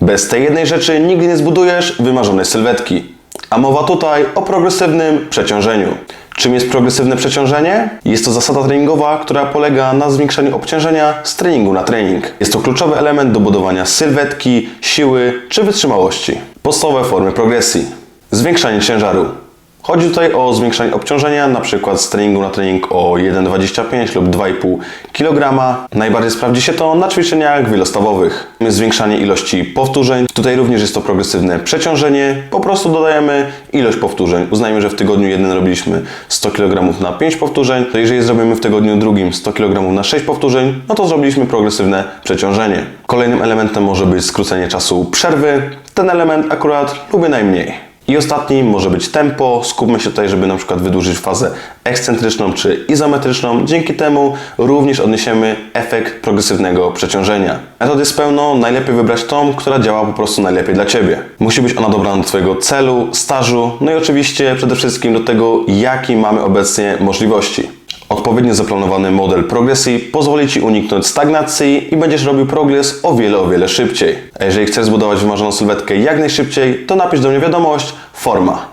Bez tej jednej rzeczy nigdy nie zbudujesz wymarzonej sylwetki. A mowa tutaj o progresywnym przeciążeniu. Czym jest progresywne przeciążenie? Jest to zasada treningowa, która polega na zwiększaniu obciążenia z treningu na trening. Jest to kluczowy element do budowania sylwetki, siły czy wytrzymałości. Podstawowe formy progresji. Zwiększanie ciężaru. Chodzi tutaj o zwiększanie obciążenia, na przykład z treningu na trening o 1,25 lub 2,5 kg. Najbardziej sprawdzi się to na ćwiczeniach wielostawowych. Zwiększanie ilości powtórzeń. Tutaj również jest to progresywne przeciążenie. Po prostu dodajemy ilość powtórzeń. Uznajmy, że w tygodniu jeden robiliśmy 100 kg na 5 powtórzeń. To jeżeli zrobimy w tygodniu drugim 100 kg na 6 powtórzeń, no to zrobiliśmy progresywne przeciążenie. Kolejnym elementem może być skrócenie czasu przerwy. Ten element akurat lubię najmniej. I ostatni może być tempo. Skupmy się tutaj, żeby na przykład wydłużyć fazę ekscentryczną czy izometryczną. Dzięki temu również odniesiemy efekt progresywnego przeciążenia. Metod jest pełno, najlepiej wybrać tą, która działa po prostu najlepiej dla Ciebie. Musi być ona dobrana do Twojego celu, stażu, no i oczywiście przede wszystkim do tego, jaki mamy obecnie możliwości. Odpowiednio zaplanowany model progresji pozwoli Ci uniknąć stagnacji i będziesz robił progres o wiele, o wiele szybciej. A jeżeli chcesz zbudować wymarzoną sylwetkę jak najszybciej, to napisz do mnie wiadomość forma.